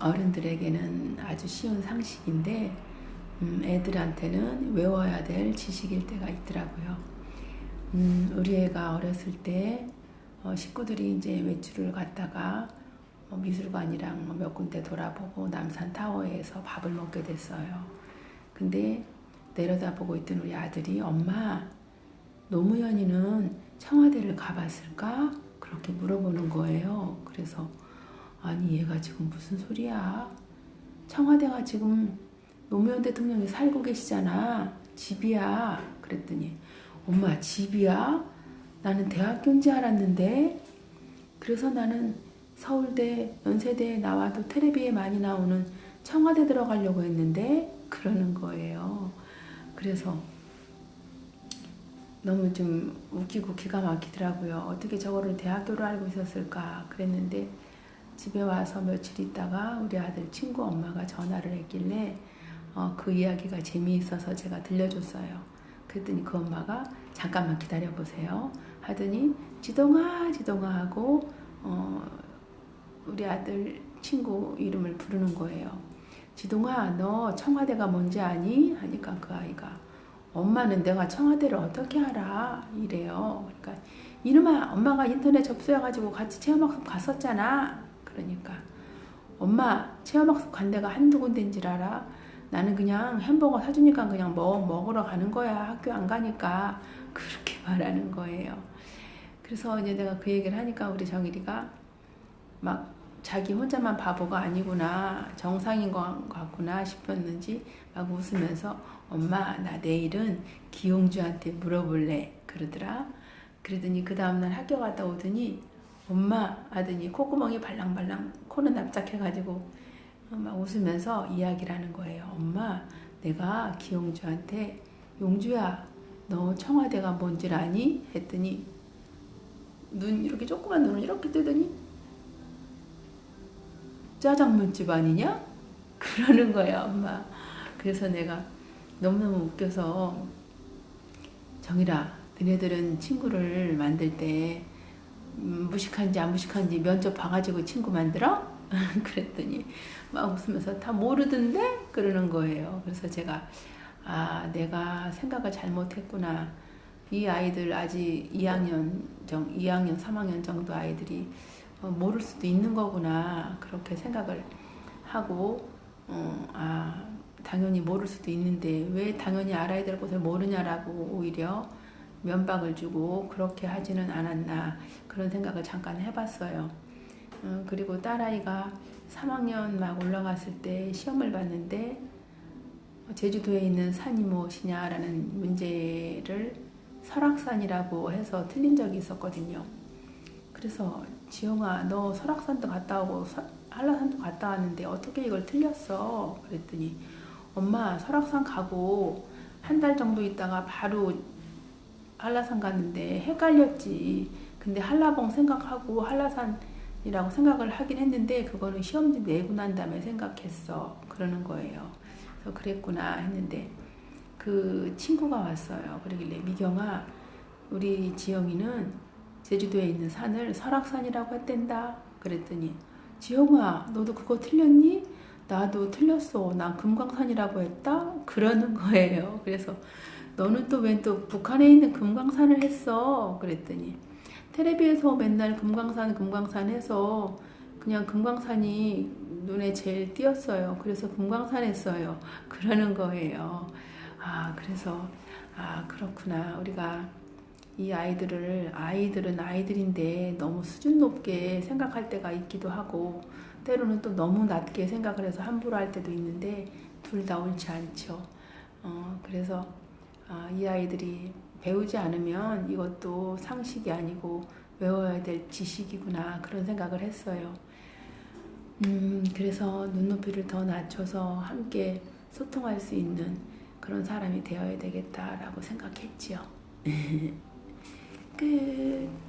어른들에게는 아주 쉬운 상식인데 음, 애들한테는 외워야 될 지식일 때가 있더라고요. 음, 우리 애가 어렸을 때 어, 식구들이 이제 외출을 갔다가 어, 미술관이랑 뭐몇 군데 돌아보고 남산 타워에서 밥을 먹게 됐어요. 근데 내려다보고 있던 우리 아들이 엄마 노무현이는 청와대를 가봤을까? 그렇게 물어보는 거예요. 그래서 아니 얘가 지금 무슨 소리야? 청와대가 지금 노무현 대통령이 살고 계시잖아. 집이야. 그랬더니 엄마 집이야? 나는 대학교인 줄 알았는데 그래서 나는 서울대 연세대에 나와도 텔레비에 많이 나오는 청와대 들어가려고 했는데 그러는 거예요. 그래서 너무 좀 웃기고 기가 막히더라고요. 어떻게 저거를 대학교로 알고 있었을까 그랬는데 집에 와서 며칠 있다가 우리 아들 친구 엄마가 전화를 했길래 어, 그 이야기가 재미있어서 제가 들려줬어요. 그랬더니 그 엄마가 잠깐만 기다려 보세요. 하더니 지동아 지동아 하고 어, 우리 아들 친구 이름을 부르는 거예요. 지동아 너 청와대가 뭔지 아니? 하니까 그 아이가 엄마는 내가 청와대를 어떻게 알아? 이래요. 그러니까 이놈아 엄마가 인터넷 접수해가지고 같이 체험학습 갔었잖아. 그러니까 엄마 체험학습 간 데가 한두 군데인 줄 알아? 나는 그냥 햄버거 사주니까 그냥 먹, 먹으러 가는 거야. 학교 안 가니까. 그렇게 말하는 거예요. 그래서 이제 내가 그 얘기를 하니까 우리 정일이가 막 자기 혼자만 바보가 아니구나. 정상인 것 같구나 싶었는지 막 웃으면서 엄마 나 내일은 기용주한테 물어볼래. 그러더라. 그러더니 그 다음날 학교 갔다 오더니 엄마 하더니 콧구멍이 발랑발랑 코는 납작해가지고 막 웃으면서 이야기를 하는 거예요. 엄마, 내가 기용주한테 용주야, 너 청와대가 뭔 줄 아니? 했더니 눈 이렇게 조그만 눈을 이렇게 뜨더니 짜장면집 아니냐? 그러는 거야, 엄마. 그래서 내가 너무너무 웃겨서 정이라, 너네들은 친구를 만들 때 음, 무식한지 안 무식한지 면접 봐가지고 친구 만들어? 그랬더니 막 웃으면서 다 모르던데? 그러는 거예요. 그래서 제가 아 내가 생각을 잘못했구나. 이 아이들 아직 2학년 정 2학년 3학년 정도 아이들이 어, 모를 수도 있는 거구나 그렇게 생각을 하고 어, 아 당연히 모를 수도 있는데 왜 당연히 알아야 될 것을 모르냐라고 오히려 면박을 주고 그렇게 하지는 않았나 그런 생각을 잠깐 해봤어요. 어, 그리고 딸아이가 3학년 막 올라갔을 때 시험을 봤는데 제주도에 있는 산이 무엇이냐라는 문제를 설악산이라고 해서 틀린 적이 있었거든요. 그래서 지영아 너 설악산도 갔다 오고 서- 한라산도 갔다 왔는데 어떻게 이걸 틀렸어? 그랬더니 엄마 설악산 가고 한 달 정도 있다가 바로 한라산 갔는데 헷갈렸지. 근데 한라봉 생각하고 한라산이라고 생각을 하긴 했는데 그거는 시험지 내고 난 다음에 생각했어. 그러는 거예요. 그래서 그랬구나 했는데 그 친구가 왔어요. 그러길래 미경아 우리 지영이는 제주도에 있는 산을 설악산이라고 했댄다. 그랬더니 지영아 너도 그거 틀렸니? 나도 틀렸어. 난 금강산이라고 했다. 그러는 거예요. 그래서 너는 또 왜 또 북한에 있는 금강산을 했어? 그랬더니 텔레비에서 맨날 금강산 금강산 해서 그냥 금강산이 눈에 제일 띄었어요. 그래서 금강산 했어요. 그러는 거예요. 아 그래서 아 그렇구나 우리가 이 아이들을 아이들은 아이들인데 너무 수준 높게 생각할 때가 있기도 하고 때로는 또 너무 낮게 생각을 해서 함부로 할 때도 있는데 둘 다 옳지 않죠. 어 그래서 아, 이 아이들이 배우지 않으면 이것도 상식이 아니고 외워야 될 지식이구나 그런 생각을 했어요. 음, 그래서 눈높이를 더 낮춰서 함께 소통할 수 있는 그런 사람이 되어야 되겠다라고 생각했지요. 끝.